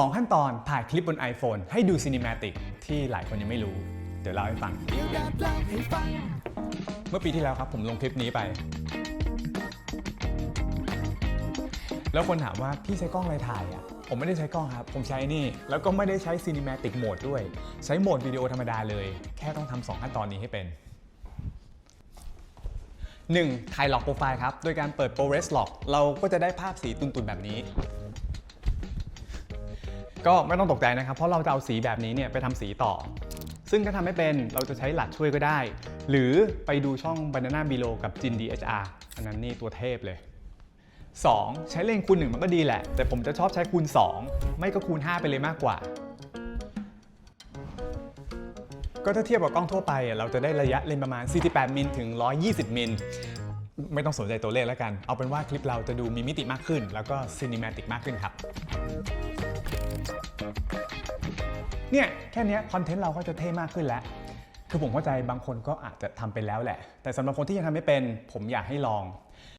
2 ขั้นตอนถ่ายคลิปบน iPhone ให้ดูซีนิม a ติกที่หลายคนยังไม่รู้ เดี๋ยวเล่าให้ฟัง เมื่อปีที่แล้วครับผมลงคลิปนี้ไป แล้วคนถามว่าพี่ใช้กล้องอะไรถ่ายอะ ผมไม่ได้ใช้กล้องครับ ผมใช้นี่ แล้วก็ไม่ได้ใช้ Cinematic Mode ด้วย ใช้โหมดวิดีโอธรรมดาเลย แค่ต้องทำสองขั้นตอนนี้ให้เป็น 1. ถ่ายล็อกโปรไฟล์ครับ โดยการเปิด ProRes Lock เราก็จะได้ภาพสีตุนๆแบบนี้ ก็ไม่ต้องตกใจนะครับ เพราะเราจะเอาสีแบบนี้เนี่ยไปทำสีต่อ ซึ่งถ้าทำไม่เป็นเราจะใช้หลัดช่วยก็ได้ หรือไปดูช่อง Banana Below กับ Jin DHR อันนั้นนี่ตัวเทพเลย 2. ใช้เลนส์คูณ1มันก็ดีแหละ แต่ผมจะชอบใช้คูณ 2 ไม่ก็คูณ 5 ไปเลยมากกว่า ก็ถ้าเทียบกับกล้องทั่วไปอะเราจะได้ระยะเลนส์ประมาณ 48 มิลถึง 120 มิลไม่ต้องสนใจตัวเลขแล้วกัน เอาเป็นว่าคลิปเราจะดูมีมิติมากขึ้น แล้วก็ซีนิม a ติกมากขึ้นครับ เนี่ยแค่นี้คอนเทนต์เราก็จะเท่มากขึ้นแล้วคือผมเข้าใจบางคนก็อาจจะทำไปแล้วแหละ แต่สำหรับคนที่ยังทำไม่เป็น ผมอยากให้ลอง